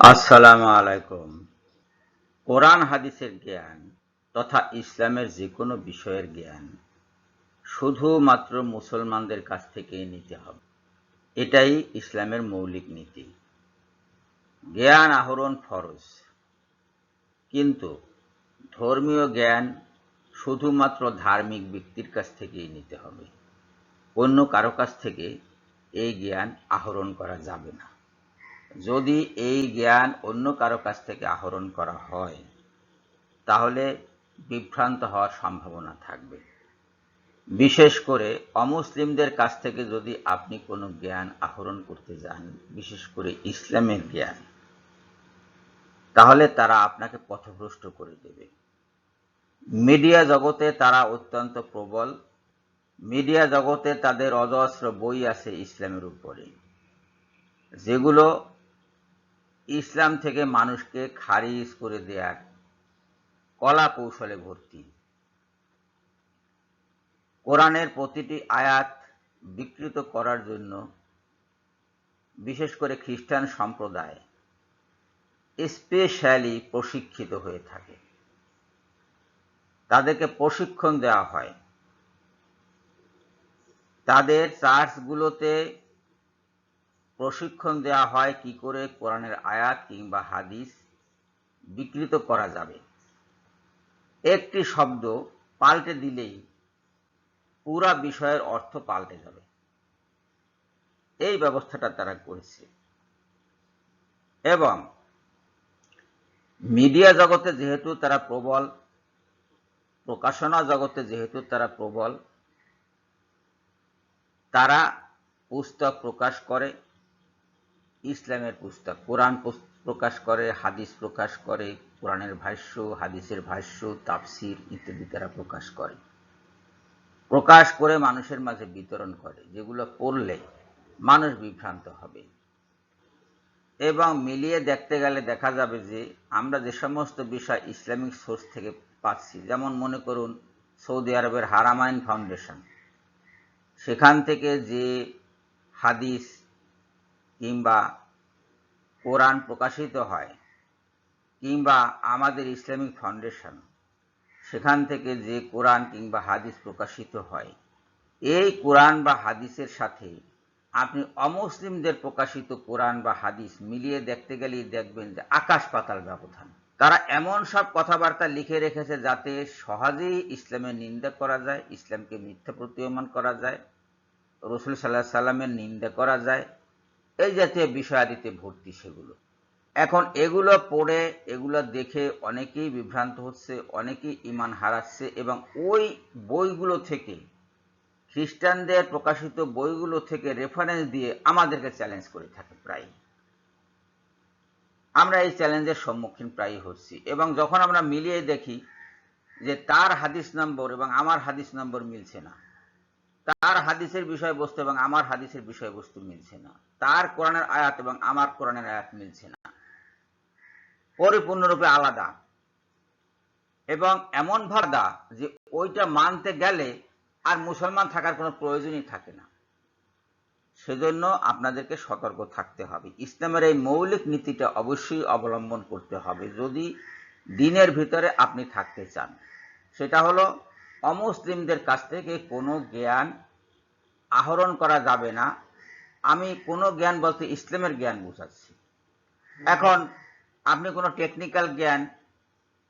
আসসালামু আলাইকুম। কোরআন হাদিসের জ্ঞান তথা ইসলামের যে কোনো বিষয়ের জ্ঞান শুধুমাত্র মুসলমানদের কাছ থেকেই নিতে হবে। এটাই ইসলামের মৌলিক নীতি। জ্ঞান আহরণ ফরজ। কিন্তু ধর্মীয় জ্ঞান শুধুমাত্র ধার্মিক ব্যক্তির কাছ থেকেই নিতে হবে। অন্য কারও কাছ থেকে এই জ্ঞান আহরণ করা যাবে না। যদি এই জ্ঞান অন্য কারও কাছ থেকে আহরণ করা হয়, তাহলে বিভ্রান্ত হওয়ার সম্ভাবনা থাকবে। বিশেষ করে অমুসলিমদের কাছ থেকে যদি আপনি কোনো জ্ঞান আহরণ করতে যান, বিশেষ করে ইসলামের জ্ঞান, তাহলে তারা আপনাকে পথভ্রষ্ট করে দেবে। মিডিয়া জগতে তারা অত্যন্ত প্রবল। মিডিয়া জগতে তাদের অজস্র বই আছে ইসলামের উপরে। যেগুলো ইসলাম থেকে মানুষকে খারিজ করে দেওয়ার কলা কৌশলে ভর্তি। কোরআনের প্রতিটি আয়াত বিকৃত করার জন্য বিশেষ করে খ্রিস্টান সম্প্রদায় স্পেশালি প্রশিক্ষিত হয়ে থাকে। তাদেরকে প্রশিক্ষণ দেওয়া হয়। তাদের চার্চগুলোতে প্রশিক্ষণ দেওয়া হয় কি করে কোরআনের আয়াত কিংবা হাদিস বিকৃত করা যাবে। একটি শব্দ পাল্টে দিলেই পুরা বিষয়ের অর্থ পাল্টে যাবে। এই ব্যবস্থাটা তারা করেছে। এবং মিডিয়া জগতে যেহেতু তারা প্রবল, প্রকাশনা জগতে যেহেতু তারা প্রবল, তারা পুস্তক প্রকাশ করে ইসলামের পুস্তক। কোরআন প্রকাশ করে, হাদিস প্রকাশ করে, কোরআনের ভাষ্য, হাদিসের ভাষ্য, তাফসির ইত্যাদি তারা প্রকাশ করে। প্রকাশ করে মানুষের মাঝে বিতরণ করে, যেগুলো পড়লে মানুষ বিভ্রান্ত হবে। এবং মিলিয়ে দেখতে গেলে দেখা যাবে যে, আমরা যে সমস্ত বিষয় ইসলামিক সোর্স থেকে পাচ্ছি, যেমন মনে করুন সৌদি আরবের হারামাইন ফাউন্ডেশন। সেখান থেকে যে হাদিস কিংবা কোরআন প্রকাশিত হয়, কিংবা আমাদের ইসলামিক ফাউন্ডেশন, সেখান থেকে যে কোরআন কিংবা হাদিস প্রকাশিত হয়, এই কোরআন বা হাদিসের সাথে আপনি অমুসলিমদের প্রকাশিত কোরআন বা হাদিস মিলিয়ে দেখতে গেলেই দেখবেন যে আকাশ পাতাল ব্যবধান। তারা এমন সব কথাবার্তা লিখে রেখেছে যাতে সহজেই ইসলামের নিন্দা করা যায়, ইসলামকে মিথ্যা প্রতীয়মান করা যায়, রসুল সাল্লাহ সাল্লামের নিন্দা করা যায় এই জাতীয় বিষয়াদিতে ভর্তি সেগুলো। এখন এগুলো পড়ে, এগুলো দেখে অনেকেই বিভ্রান্ত হচ্ছে, অনেকেই ইমান হারাচ্ছে এবং ওই বইগুলো থেকে, খ্রিস্টানদের প্রকাশিত বইগুলো থেকে রেফারেন্স দিয়ে আমাদেরকে চ্যালেঞ্জ করে থাকে প্রায় আমরা এই চ্যালেঞ্জের সম্মুখীন প্রায় হচ্ছি এবং যখন আমরা মিলিয়ে দেখি যে তার হাদিস নম্বর এবং আমার হাদিস নম্বর মিলছে না তার হাদিসের বিষয়বস্তু এবং আমার হাদিসের বিষয়বস্তু মিলছে না। তার কোরআনের আয়াত এবং আমার কোরআনের আয়াত মিলছে না। পরিপূর্ণরূপে আলাদা। এবং এমন ভাদা যে ওইটা মানতে গেলে আর মুসলমান থাকার কোনো প্রয়োজনই থাকে না। সেজন্য আপনাদেরকে সতর্ক থাকতে হবে। ইসলামের এই মৌলিক নীতিটা অবশ্যই অবলম্বন করতে হবে। যদি দিনের ভিতরে আপনি থাকতে চান, সেটা হলো অমুসলিমদের কাছ থেকে কোনো জ্ঞান আহরণ করা যাবে না। আমি কোনো জ্ঞান বলতে ইসলামের জ্ঞান বোঝাচ্ছি। এখন আপনি কোনো টেকনিক্যাল জ্ঞান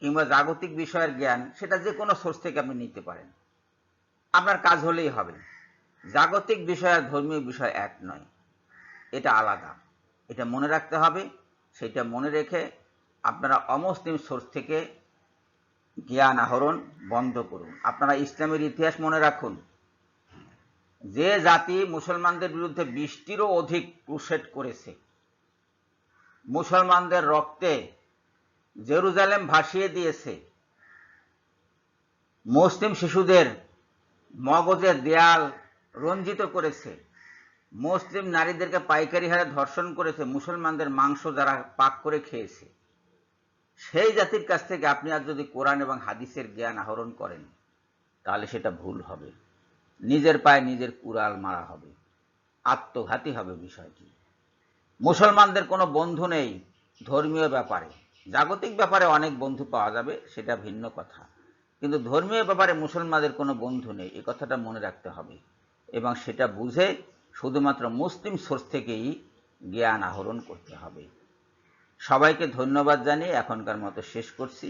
কিংবা জাগতিক বিষয়ের জ্ঞান, সেটা যে কোনো সোর্স থেকে আপনি নিতে পারেন। আপনার কাজ হলেই হবে। জাগতিক বিষয় আর ধর্মীয় বিষয় এক নয়। এটা আলাদা। এটা মনে রাখতে হবে। সেটা মনে রেখে আপনারা অমুসলিম সোর্স থেকে জ্ঞান আহরণ বন্ধ করুন। আপনারা ইসলামের ইতিহাস মনে রাখুন। যে জাতি মুসলমানদের বিরুদ্ধে বৃষ্টিরও অধিক ক্রুসেট করেছে। মুসলমানদের রক্তে জেরুজালেম ভাসিয়ে দিয়েছে। মুসলিম শিশুদের মগজের দেয়াল রঞ্জিত করেছে। মুসলিম নারীদেরকে পাইকারি হারে ধর্ষণ করেছে। মুসলমানদের মাংস যারা পাক করে খেয়েছে। সেই জাতির কাছ থেকে আপনি আর যদি কোরআন এবং হাদিসের জ্ঞান আহরণ করেন, তাহলে সেটা ভুল হবে। নিজের পায়ে নিজের কুড়াল মারা হবে। আত্মঘাতী হবে বিষয়টি। মুসলমানদের কোনো বন্ধু নেই ধর্মীয় ব্যাপারে। জাগতিক ব্যাপারে অনেক বন্ধু পাওয়া যাবে, সেটা ভিন্ন কথা। কিন্তু ধর্মীয় ব্যাপারে মুসলমানদের কোনো বন্ধু নেই, এ কথাটা মনে রাখতে হবে। এবং সেটা বুঝে শুধুমাত্র মুসলিম সোর্স থেকেই জ্ঞান আহরণ করতে হবে। সবাইকে ধন্যবাদ জানিয়ে এখনকার মতো শেষ করছি।